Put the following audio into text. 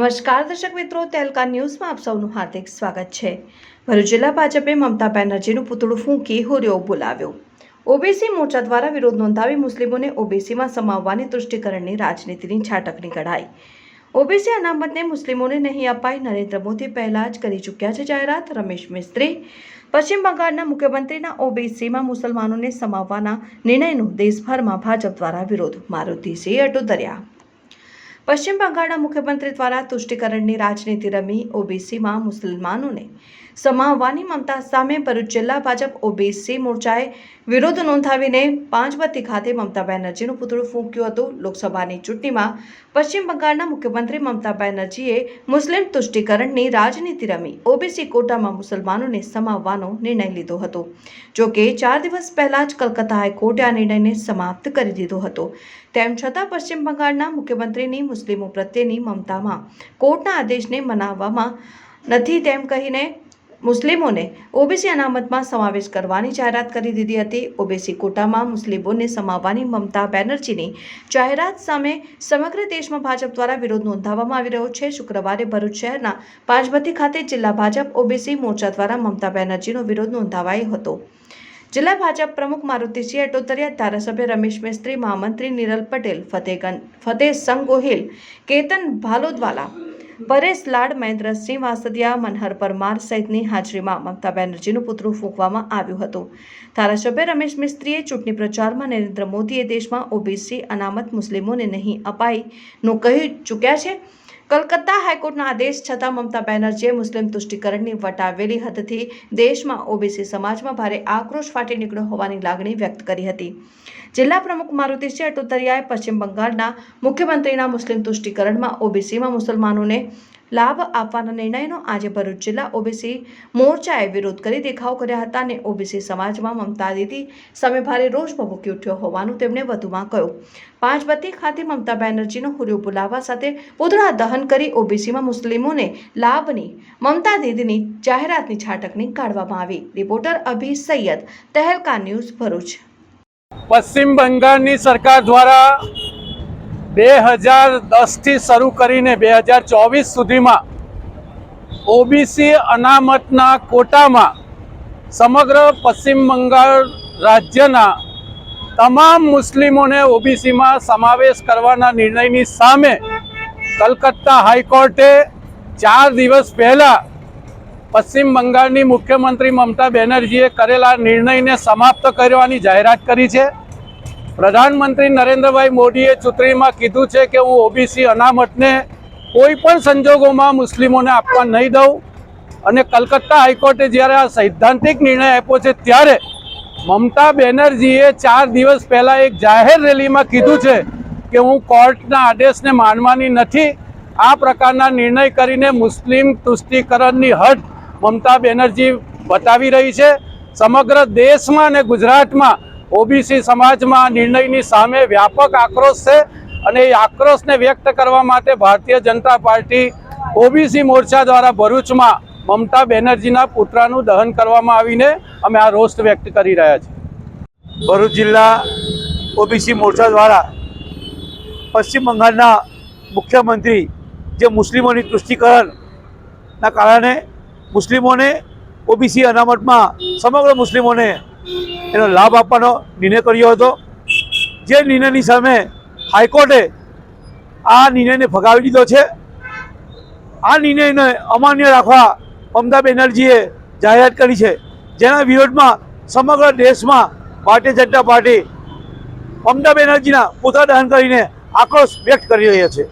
નમસ્કાર દર્શક મિત્રો, તેલકા ન્યૂઝમાં આપ સૌનું હાર્દિક સ્વાગત છે. ભરૂચ જિલ્લા ભાજપે મમતા બેનર્જીનું પૂતળું ફૂંકી હોર્યો બોલાવ્યો. ઓબીસી મોરચા દ્વારા વિરોધ નોંધાવી મુસ્લિમોને ઓબીસીમાં સમાવવાની તુષ્ટિકરણની રાજનીતિની છાટકની કઢાઈ. ઓબીસી અનામતને મુસ્લિમોને નહીં અપાઈ નરેન્દ્ર મોદી પહેલા જ કરી ચૂક્યા છે જાહેરાત. રમેશ મિસ્ત્રી, પશ્ચિમ બંગાળના મુખ્યમંત્રીના ઓબીસીમાં મુસલમાનોને સમાવવાના નિર્ણયનો દેશભરમાં ભાજપ દ્વારા વિરોધ. મારુતિસિંહ અટોદર્યા પશ્ચિમ બંગાળના મુખ્યમંત્રી દ્વારા તુષ્ટિકરણની રાજનીતિ રમી ઓબીસીમાં મુસલમાનોને સમાવવાની મમતા સામે ભરૂચ જિલ્લા ભાજપ ઓબીસી મોરચાએ વિરોધ નોંધાવીને પાંચબત્તી ખાતે મમતા બેનર્જીનું પુતળું ફૂંક્યું હતું. લોકસભાની ચૂંટણીમાં પશ્ચિમ બંગાળના મુખ્યમંત્રી મમતા બેનર્જીએ મુસ્લિમ તુષ્ટિકરણની રાજનીતિ રમી ઓબીસી કોટામાં મુસલમાનોને સમાવવાનો નિર્ણય લીધો હતો. જો કે ચાર દિવસ પહેલા જ કલકત્તા હાઈકોર્ટે આ નિર્ણયને સમાપ્ત કરી દીધો હતો. તેમ છતાં પશ્ચિમ બંગાળના મુખ્યમંત્રીની મુસ્લિમો પ્રત્યેની મમતામાં કોર્ટના આદેશને મનાવવામાં નથી. તેમ કહીને મુસ્લિમોને ઓબીસી અનામતમાં સમાવેશ કરવાની જાહેરાત કરી દીધી હતી. ઓબીસી કોટામાં મુસ્લિમોને સમાવવાની મમતા બેનર્જીની જાહેરાત સામે સમગ્ર દેશમાં ભાજપ દ્વારા વિરોધ નોંધાવવામાં આવી રહ્યો છે. શુક્રવારે ભરૂચ શહેરના પાંચબત્તી ખાતે જિલ્લા ભાજપ ઓબીસી મોરચા દ્વારા મમતા બેનર્જીનો વિરોધ નોંધાવાયો હતો. જિલ્લા ભાજપ પ્રમુખ મારુતિસિંહ અટોતરિયા, ધારાસભ્ય રમેશ મિસ્ત્રી, મહામંત્રી નિરલ પટેલ, ફતેગન, ફતેહ સંઘ ગોહિલ કેતન ભાલોદવાલા, પરેશ લાડ, મહેન્દ્રસિંહ વાસદિયા, મનહર પરમાર સહિતની હાજરીમાં મમતા બેનર્જીનું પુતળું ફૂંકવામાં આવ્યું હતું. ધારાસભ્ય રમેશ મિસ્ત્રીએ ચૂંટણી પ્રચારમાં નરેન્દ્ર મોદીએ દેશમાં ઓબીસી, અનામત મુસ્લિમોને નહીં અપાઈનું કહી ચૂક્યા છે. કલકત્તા હાઈકોર્ટના આદેશ છતાં મમતા બેનર્જીએ મુસ્લિમ તુષ્ટિકરણની વટાવેલી હદથી દેશમાં ઓબીસી સમાજમાં ભારે આક્રોશ ફાટી નીકળ્યો હોવાની લાગણી વ્યક્ત કરી હતી. જિલ્લા પ્રમુખ મારુતિસિંહ અટોતરિયાએ પશ્ચિમ બંગાળના મુખ્યમંત્રીના મુસ્લિમ તુષ્ટિકરણમાં ઓબીસીમાં મુસલમાનોને લાભ આપવાના નિર્ણયનો આજે ભરૂચ જિલ્લા ઓબીસી મોરચાએ વિરોધ કરી દેખાવ કર્યા હતા અને ઓબીસી સમાજમાં મમતા દીદી સામે ભારે રોષ ભભૂકી ઉઠ્યો હોવાનું તેમણે વધુમાં કહ્યું. પાંચબત્તી ખાતે મમતા બેનર્જીનો હુરિયો બોલાવવા સાથે પૂતળા દહન કરી ઓબીસીમાં મુસ્લિમોને લાભની, મમતા દીદીની જાહેરાતની છાટકણી કાઢવામાં આવી. રિપોર્ટર અભી સૈયદ, તહેલકા ન્યૂઝ ભરૂચ. પશ્ચિમ બંગાળની સરકાર દ્વારા બે હજાર દસથી શરૂ કરીને બે હજાર ચોવીસ સુધીમાં ઓબીસી અનામતના કોટામાં સમગ્ર પશ્ચિમ બંગાળ રાજ્યના તમામ મુસ્લિમોને ઓબીસીમાં સમાવેશ કરવાના નિર્ણયની સામે કલકત્તા હાઈકોર્ટે ચાર દિવસ પહેલાં પશ્ચિમ બંગાળની મુખ્યમંત્રી મમતા બેનર્જીએ કરેલા નિર્ણયને સમાપ્ત કરવાની જાહેરાત કરી છે. પ્રધાનમંત્રી નરેન્દ્રભાઈ મોદીએ ચૂંટણીમાં કીધું છે કે હું ઓબીસી અનામતને કોઈ પણ સંજોગોમાં મુસ્લિમોને આપવા નહીં દઉં. અને કલકત્તા હાઈકોર્ટે જ્યારે આ સૈદ્ધાંતિક નિર્ણય આપ્યો છે ત્યારે મમતા બેનર્જીએ ચાર દિવસ પહેલાં એક જાહેર રેલીમાં કીધું છે કે હું કોર્ટના આદેશને માનવાની નથી. આ પ્રકારના નિર્ણય કરીને મુસ્લિમ તુષ્ટિકરણની હદ મમતા બેનર્જી બતાવી રહી છે. સમગ્ર દેશમાં અને ગુજરાતમાં ઓબીસી સમાજમાં નિર્ણયની સામે વ્યાપક આક્રોશ છે અને એ આક્રોશને વ્યક્ત કરવા માટે ભારતીય જનતા પાર્ટી ઓબીસી મોરચા દ્વારા ભરૂચમાં મમતા બેનર્જીના પુતળાનું દહન કરવામાં આવીને અમે આ રોષ વ્યક્ત કરી રહ્યા છીએ. ભરૂચ જિલ્લા ઓબીસી મોરચા દ્વારા પશ્ચિમ બંગાળના મુખ્યમંત્રી જે મુસ્લિમોની તુષ્ટિકરણના કારણે મુસ્લિમોને ઓબીસી અનામતમાં સમગ્ર મુસ્લિમોને એનો લાભ આપવાનો નિર્ણય કર્યો હતો. જે નિર્ણયની સામે હાઈકોર્ટે આ નિર્ણયને ફગાવી દીધો છે. આ નિર્ણયને અમાન્ય રાખવા મમતા બેનર્જીએ જાહેરાત કરી છે. જેના વિરોધમાં સમગ્ર દેશમાં ભારતીય જનતા પાર્ટી મમતા બેનર્જીના પુતળા દહન કરીને આક્રોશ વ્યક્ત કરી રહ્યા છે.